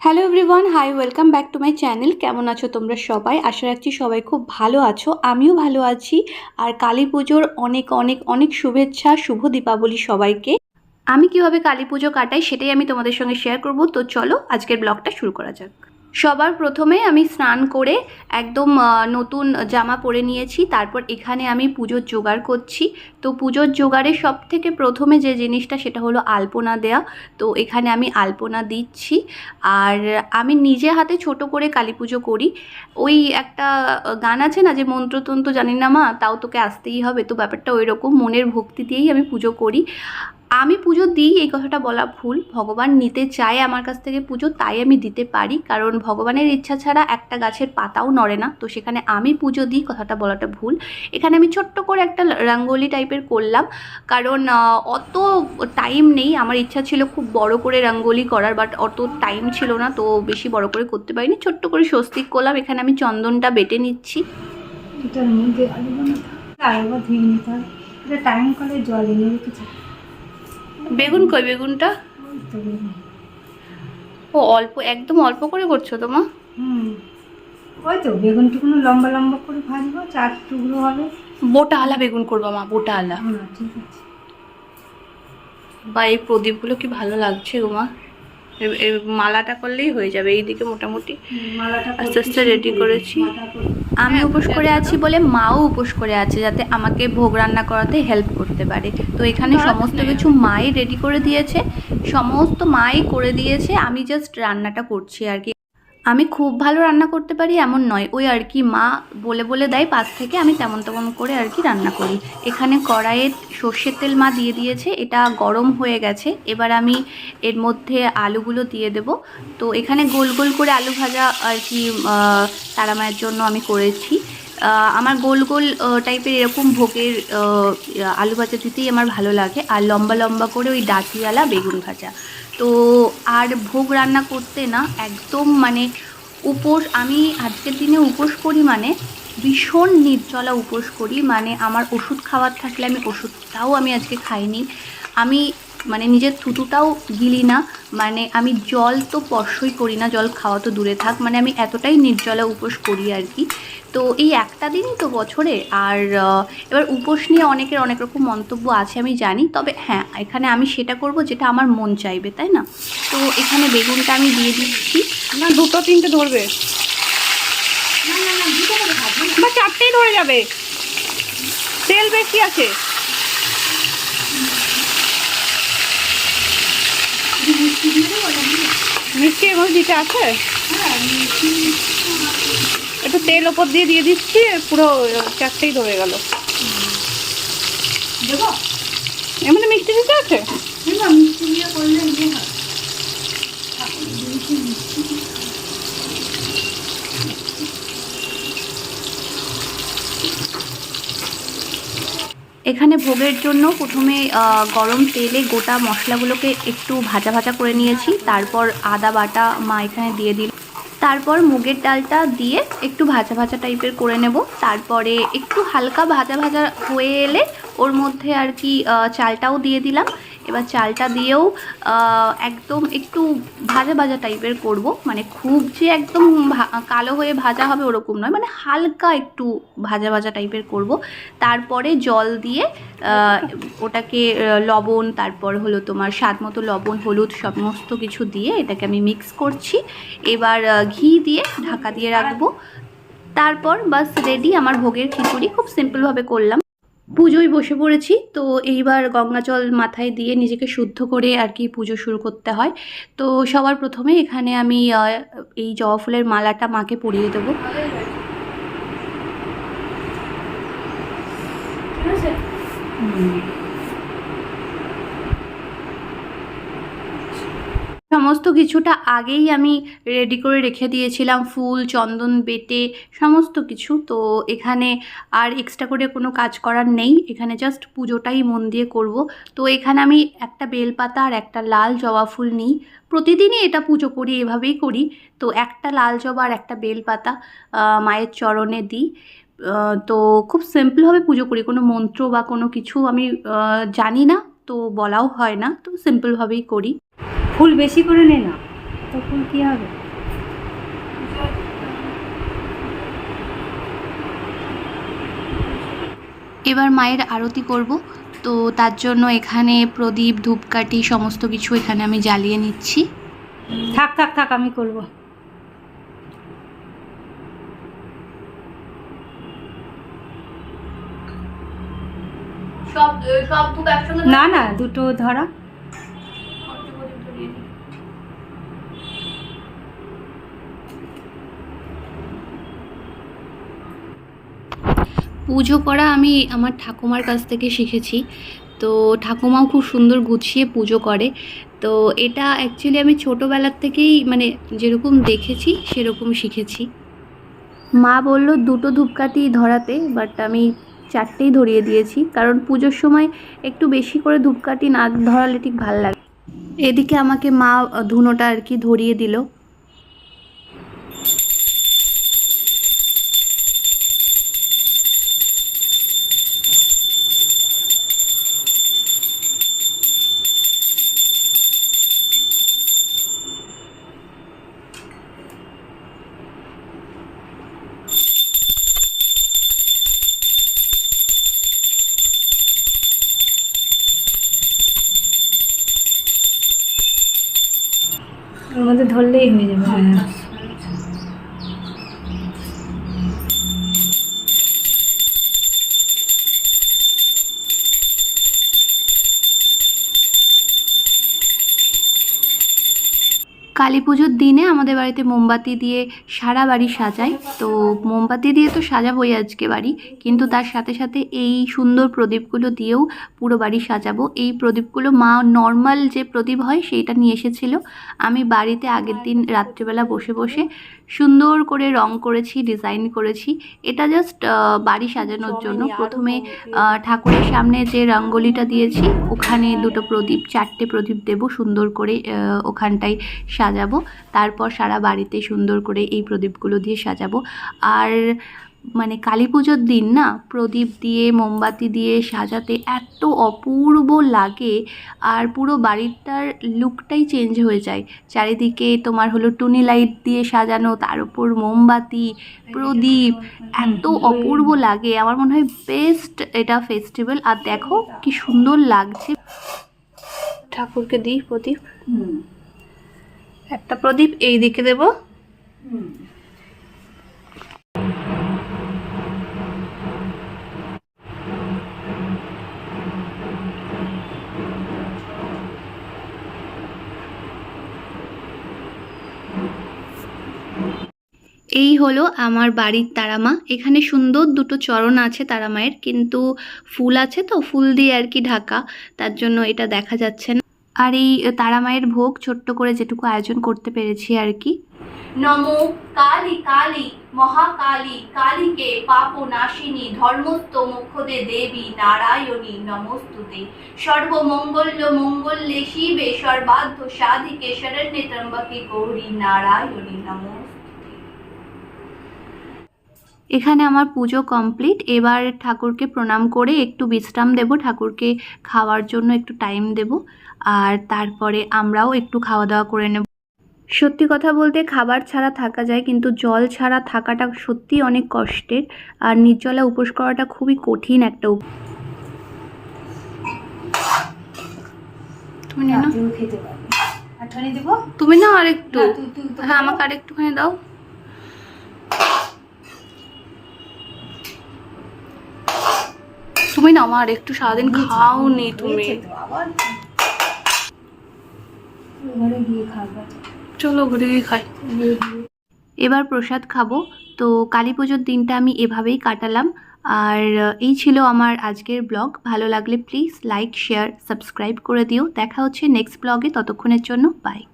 Hello everyone hi welcome back to my channel কেমন আছো তোমরা সবাই? আশা রাখছি সবাই খুব ভালো আছো। আমিও ভালো আছি। আর কালী পুজোর অনেক অনেক অনেক শুভেচ্ছা, শুভ দীপাবলি সবাইকে। আমি কীভাবে কালী পুজো কাটাই সেটাই আমি তোমাদের সঙ্গে শেয়ার করব। তো চলো, আজকের ব্লগটা শুরু করা যাক। সবার প্রথমে আমি স্নান করে একদম নতুন জামা পরে নিয়েছি, তারপর এখানে আমি পুজোর জোগাড় করছি। তো পুজোর জোগাড়ে সব থেকে প্রথমে যে জিনিসটা সেটা হলো আলপনা দেয়া। তো এখানে আমি আলপনা দিচ্ছি। আর আমি নিজে হাতে ছোট করে কালী পুজো করি। ওই একটা গান আছে না যে মন্ত্রতন্ত্র জানি না মা, তাও তোকে আসতেই হবে। তো ব্যাপারটা ওই রকম মনের ভক্তি দিয়েই আমি পুজো করি। আমি পুজো দিই, এই কথাটা বলা ভুল। ভগবান নিতে চায় আমার কাছ থেকে পুজো, তাই আমি দিতে পারি। কারণ ভগবানের ইচ্ছা ছাড়া একটা গাছের পাতাও নড়ে না। তো সেখানে আমি পুজো দিই, কথাটা বলাটা ভুল। এখানে আমি ছোট্ট করে একটা রঙ্গোলি টাইপের করলাম। কারণ অত টাইম নেই। আমার ইচ্ছা ছিল খুব বড় করে রঙ্গোলি করার বাট অত টাইম ছিল না। তো বেশি বড় করে করতে পারিনি। ছোট্ট করে স্বস্তিক করলাম। এখানে আমি চন্দনটা বেটে নিচ্ছি। টাইম করে জল এনে রেখেছে। বেগুন কই বেগুনটা। ও অল্প একদম অল্প করে করছ তোমা ওই তো বেগুন টুকুনো লম্বা লম্বা করে ভাজবো চার টুকরো হবে। বোটা আলা বেগুন করব মা বোটা আলা। ঠিক আছে। বা এই প্রদীপগুলো কি ভালো লাগছে গো মা? মালাটা করলেই হয়ে যাবে। এইদিকে মোটামুটি আস্তে আস্তে রেডি করেছি। আমি উপোস করে আছি। বলে মাও উপোস করে আছে যাতে আমাকে ভোগ রান্না করাতে হেল্প করতে পারে। তো এখানে সমস্ত কিছু মাই রেডি করে দিয়েছে। সমস্ত মাই করে দিয়েছে। আমি জাস্ট রান্নাটা করছি আর কি। আমি খুব ভালো রান্না করতে পারি এমন নয়। ওই আর কি মা বলে বলে দেয় পাশ থেকে আমি তেমন তেমন করে আর কি রান্না করি। এখানে কড়াইয়ে সর্ষের তেল মা দিয়ে দিয়েছে এটা গরম হয়ে গেছে। এবার আমি এর মধ্যে আলুগুলো দিয়ে দেব। তো এখানে গোল গোল করে আলু ভাজা আর কি আহ, তারা মায়ের জন্য আমি করেছি। আমার গোল গোল টাইপের এরকম ভোগের আলু ভাজা দিতেই আমার ভালো লাগে। আর লম্বা লম্বা করে ওই ডাটিয়ালা বেগুন ভাজা। তো আর ভোগ রান্না করতে না একদম মানে উপোস, আমি আজকের দিনে উপোস করি মানে ভীষণ নির্জলা উপোস করি মানে আমার ওষুধ খাওয়ার থাকলে আমি ওষুধটাও আমি আজকে খাইনি। আমি মানে নিজের থুতুটাও গিলি না মানে আমি জল তো স্পর্শই করি না, জল খাওয়া তো দূরে থাক মানে আমি এতটাই নির্জলা উপোস করি আর কি। তো এই একটা দিনই তো বছরে আর এবার উপোস নিয়ে অনেকের অনেক রকম মন্তব্য আছে আমি জানি তবে হ্যাঁ এখানে আমি সেটা করব যেটা আমার মন চাইবে তাই না? তো এখানে বেগুনটা আমি দিয়ে দিচ্ছি। না দুটো তিনটে ধরবে। বা চারটেই ধরে যাবে। তেল বেশি আছে। মিষ্টি এর দিতে আছে? একটু তেল ওপর দিয়ে দিয়ে দিচ্ছি পুরো চারটেই ধরে গেল। মধ্যে মিষ্টি দিতে আছে? ইয়ে এখানে ভোগের জন্য প্রথমে গরম তেলে গোটা মশলাগুলোকে একটু ভাজা ভাজা করে নিয়েছি তারপর আদা বাটা মা এখানে দিয়ে দিল। তারপর মুগের ডালটা দিয়ে একটু ভাজা ভাজা টাইপের করে নেব। তারপরে একটু হালকা ভাজা ভাজা হয়ে এলে ওর মধ্যে আর কি চালটাও দিয়ে দিলাম। এবার চালটা দিয়েও একদম একটু ভাজা ভাজা টাইপের করব। মানে খুব যে একদম কালো হয়ে ভাজা হবে ওরকম নয় মানে হালকা একটু ভাজা ভাজা টাইপের করব। তারপরে জল দিয়ে ওটাকে লবণ, তারপর হলো তোমার স্বাদ মতো লবণ, হলুদ সমস্ত কিছু দিয়ে এটাকে আমি মিক্স করছি। এবার ঘি দিয়ে ঢাকা দিয়ে রাখব। তারপর বাস রেডি আমার ভোগের খিচুড়ি, খুব সিম্পলভাবে করলাম। পুজোয় বসে পড়েছি, তো এইবার গঙ্গা জল মাথায় দিয়ে নিজেকে শুদ্ধ করে আর কি পুজো শুরু করতে হয়। তো সবার প্রথমে এখানে আমি এই জবা ফুলের মালাটা মাকে পরিয়ে দেবো ঠিক আছে হুম সমস্ত কিছুটা আগেই আমি রেডি করে রেখে দিয়েছিলাম। ফুল, চন্দন, বেটে, সমস্ত কিছু। তো এখানে আর এক্সট্রা করে কোনো কাজ করার নেই। এখানে জাস্ট পুজোটাই মন দিয়ে করব। তো এখানে আমি একটা বেলপাতা আর একটা লাল জবা ফুল নিই। প্রতিদিনই এটা পুজো করি, এভাবেই করি। তো একটা লাল জবা আর একটা বেলপাতা মায়ের চরণে দিই। তো খুব সিম্পলভাবে পুজো করি। কোনো মন্ত্র বা কোনো কিছু আমি জানি না। তো বলাও হয় না। তো সিম্পলভাবেই করি। ফুল বেশি করে নে না তো ফুল কি হবে? এবার মায়ের আরতি করব তো তার জন্য এখানে প্রদীপ ধূপকাঠি সমস্ত কিছু এখানে আমি জ্বালিয়ে নিচ্ছি। থাক থাক থাক আমি করব। সব সব একসঙ্গে না না দুটো ধরা। পুজো করা আমি আমার ঠাকুমার কাছ থেকে শিখেছি। তো ঠাকুমাও খুব সুন্দর গুছিয়ে পুজো করে। তো এটা অ্যাকচুয়ালি আমি ছোটোবেলার থেকেই মানে যেরকম দেখেছি, সেরকম শিখেছি। মা বলল, দুটো ধূপকাঠি ধরাতে বাট আমি চারটেই ধরিয়ে দিয়েছি। কারণ পুজোর সময় একটু বেশি করে ধূপকাঠি না ধরালে ঠিক ভালো লাগে এদিকে আমাকে মা ধুনোটা আর কি ধরিয়ে দিল। হয়ে যাবে কালী পুজোর দিনে আমাদের বাড়িতে মোমবাতি দিয়ে সারা বাড়ি সাজাই তো মোমবাতি দিয়ে তো সাজাবোই আজকে বাড়ি, কিন্তু তার সাথে সাথে এই সুন্দর প্রদীপগুলো দিয়েও পুরো বাড়ি সাজাবো। এই প্রদীপগুলো মা নর্মাল যে প্রদীপ হয়, সেইটা নিয়ে এসেছিল। আমি বাড়িতে আগের দিন রাত্রিবেলা বসে বসে সুন্দর করে রং করেছি ডিজাইন করেছি। এটা জাস্ট বাড়ি সাজানোর জন্য প্রথমে ঠাকুরের সামনে যে রঙ্গোলিটা দিয়েছি ওখানে দুটো প্রদীপ চারটে প্রদীপ দেব সুন্দর করে ওখানটাই ওখানটায় সাজাবো। তারপর সারা বাড়িতে সুন্দর করে এই প্রদীপগুলো দিয়ে সাজাবো। আর মানে কালী পুজোর দিন না প্রদীপ দিয়ে মোমবাতি দিয়ে সাজাতে এত অপূর্ব লাগে আর পুরো বাড়িটার লুকটাই চেঞ্জ হয়ে যায়। চারিদিকে তোমার হলো টুনি লাইট দিয়ে সাজানো তার উপর মোমবাতি প্রদীপ এত অপূর্ব লাগে। আমার মনে হয় বেস্ট এটা ফেস্টিভ্যাল আর দেখো কি সুন্দর লাগছে। ঠাকুরকে দিই প্রদীপ। একটা প্রদীপ এই দিকে দেব। এই হলো আমার বাড়ির তারামা। এখানে সুন্দর দুটো চরণ আছে তারামায়ের, কিন্তু ফুল আছে তো, ফুল দিয়ে আর কি ঢাকা, তার জন্য এটা দেখা যাচ্ছে না। আর এই তারামায়ের ভোগ ছোট্ট করে যেটুকু আয়োজন করতে পেরেছি আর কি। নমো কালী কালী, মহাকালী কালীকে পাপ নাশিনী ধর্মস্থ মুখ্যদে দেবী, নারায়ণী নমস্তুতে। সর্বমঙ্গল্য মঙ্গল্যে শিবে সর্বাধ্য সাধিকে, শরণ্যে ত্রম্বকে গৌরী নারায়ণী নমস্তুতে এখানে আমার পুজো কমপ্লিট। এবার ঠাকুরকে প্রণাম করে একটু বিশ্রাম দেব ঠাকুরকে খাওয়ার জন্য একটু টাইম দেব আর তারপরে আমরাও একটু খাওয়া দাওয়া করে নেব। সত্যি কথা বলতে খাবার ছাড়া থাকা যায় কিন্তু জল ছাড়া থাকাটা সত্যি অনেক কষ্টের আর নির্জলা উপোস করাটা খুবই কঠিন একটা উপ- তুমি না আর একটু তোকে হ্যাঁ আমাকে আর একটুখানি দাও। তুমি না আমার একটু সারাদিন খাওনি তুমি হয়েছে তো, আবার ঘরে গিয়ে খাবে। চলো ঘুরে গিয়ে খাই। এবার প্রসাদ খাব। তো কালী পুজোর দিনটা আমি এভাবেই কাটালাম। আর এই ছিল আমার আজকের ব্লগ। ভালো লাগলে প্লিজ লাইক শেয়ার সাবস্ক্রাইব করে দিও। দেখা হচ্ছে নেক্সট ব্লগে। ততক্ষণের জন্য বাই।